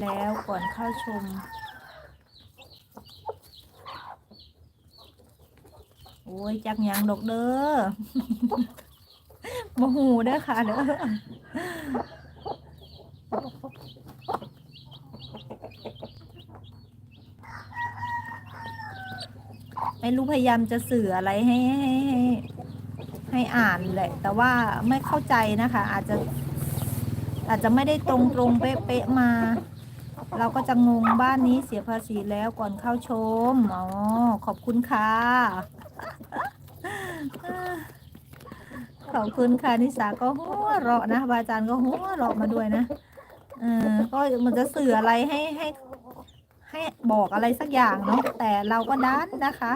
แล้วก่อนเข้าชม โอ้ย จักยังดอกเด้อบ่หูเด้อค่ะเด้อไม่รู้พยายามจะสื่ออะไรให้ให้ให้ให้อ่านแหละ แต่ว่าไม่เข้าใจนะคะ อาจจะอาจจะไม่ได้ตรงตรงเป๊ะๆมา เราก็จะงงบ้านนี้เสียภาษีแล้วก่อนเข้าชม อ๋อ ขอบคุณค่ะ ขอบคุณค่ะ นิสาก็หัวเราะนะบาอาจารย์ก็หัวเราะมาด้วยนะเออก็มันจะสื่ออะไรให้ให้ให้บอกอะไรสักอย่างเนาะแต่เราก็ดันนะคะ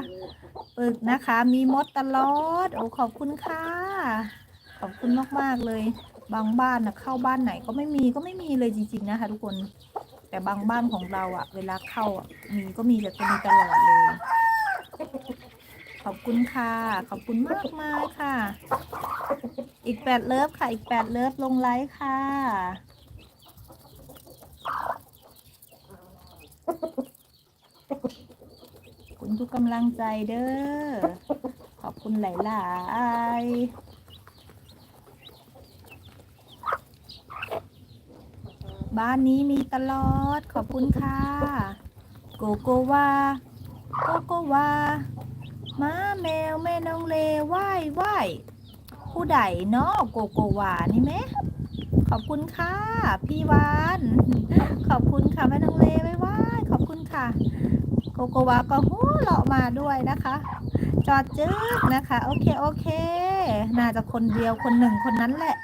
ปึกนะคะ มีมดตลอด โอ้ขอบคุณค่ะ ขอบคุณมาก ๆ เลย บางบ้านนะเข้าบ้านไหนก็ไม่มีก็ไม่มีเลยจริง ๆ นะคะทุกคน แต่บางบ้านของเราอะเวลาเข้าอะมีก็มีจะมีตลอดเลย ขอบคุณค่ะ ขอบคุณมากมากค่ะ อีกแปดเลิฟค่ะ อีกแปดเลิฟลงไลค์ค่ะคุณทุกกำลังใจเด้อ ขอบคุณหลาย ๆ บ้านนี้มีตลอด ขอบคุณค่ะ โกโกวา โกโกวา ม้าแมวแม่น้องเลไหว้ไหว้ผู้ใดเนาะโกโกวา นี่ไหม ขอบคุณค่ะ พี่วาน ขอบคุณค่ะแม่น้องเลไหว้ไหว้ขอบคุณค่ะ โกโกวาก็หัวเราะมาด้วยนะคะ จอดจึ๊กนะคะ โอเค โอเค น่าจะคนเดียวคนหนึ่งคนนั้นแหละ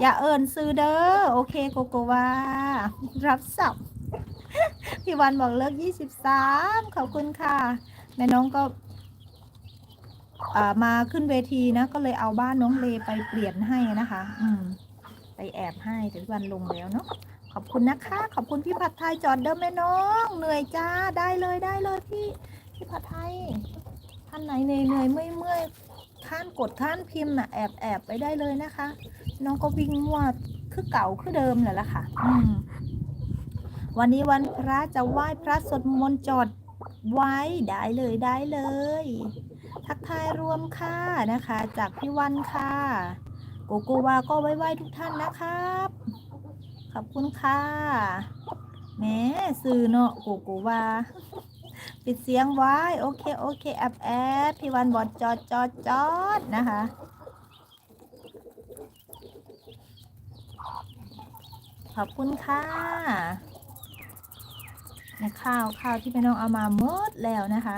อย่าเอิญซื้อเด้อโอเคโกโกวารับสับพี่วันบอกเลิก23ขอบคุณค่ะ แม่น้องก็อ่ามาขึ้นเวทีนะ ก็เลยเอาบ้านน้องเลไปเปลี่ยนให้นะคะ อืม ไปแอบให้แต่พี่วันลงแล้วเนาะขอบคุณนะคะ ขอบคุณพี่ผัดไทยจอดเดิมแม่น้อง เหนื่อยจ้าได้เลยได้เลยพี่พี่ผัดไทยท่านไหนเหนื่อยเหนื่อยเมื่อยเมื่อยข้านกดข้านพิมพ์นะแอบแอบไปได้เลยนะคะ น้องก็วิ่งมั่วคือเก่าคือเดิมแหละละค่ะ อืมวันนี้วันพระจะไหว้พระสวดมนต์จอดไว้ได้เลยได้เลย ทักทายรวมค่ะนะคะ จากพี่วันค่ะ โกโกวาก็ไว้ไว้ทุกท่านนะครับ ขอบคุณค่ะแหมสื่อเนาะโกโกวาปิดเสียงไว้ โอเค โอเคแอบแอบพี่วันบอดจอดจอดจอดนะคะ ขอบคุณค่ะในข้าวข้าวที่แม่น้องเอามาหมดแล้วนะคะ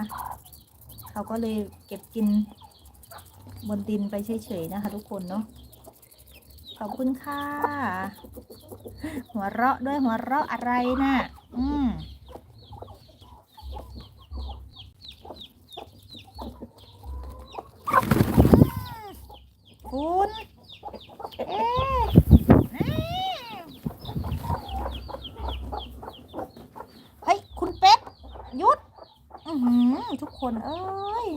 เขาก็เลยเก็บกินบนดินไปเฉยๆนะคะ ทุกคนเนาะขอบคุณค่ะ หัวเราะด้วยหัวเราะอะไรนะ่ะ อืม คุณเอ๊ะเฮ้ย คุณเป็ดหยุด อือหือทุก คนเอ้ย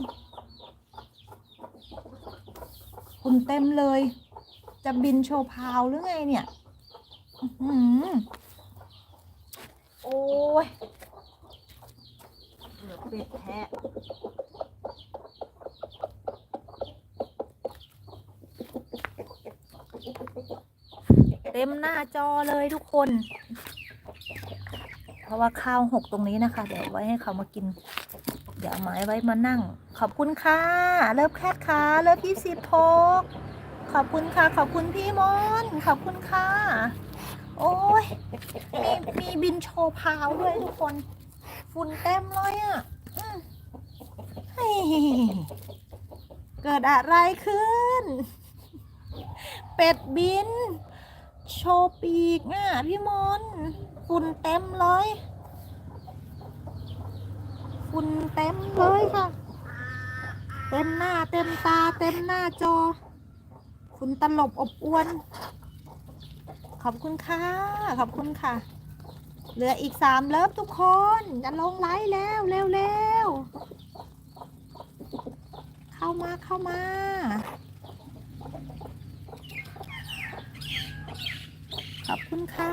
คุณเต็มเลย จะบินโชว์พาวหรือไงเนี่ยอื้อหือโอ้ยเหลือเป็ดแทะเต็มหน้าจอเลยทุกคน เพราะว่าข้าวหกตรงนี้นะคะ เดี๋ยวไว้ให้เขามากิน เดี๋ยวเอาไม้ไว้มานั่ง ขอบคุณค่ะ เลิฟแคทค่ะเลิฟยี่สิบหกขอบคุณค่ะ ขอบคุณพี่มอนขอบคุณค่ะ โอ้ยมีมีบินโชว์พาวด้วยทุกคน ฝุ่นเต็มเลยอะเฮ้ยเกิดอะไรขึ้น เป็ดบิน โชว์ปีกอะพี่มอนฝุ่นเต็มเลย ฝุ่นเต็มเลยค่ะ เต็มหน้าเต็มตาเต็มหน้าจอ ฝุ่นตลบอบอวน ขอบคุณค่ะ ขอบคุณค่ะ เหลืออีกสามเลิฟทุกคน จะลงไลฟ์แล้วเร็วเร็วๆเข้ามาเข้ามาขอบคุณค่ะ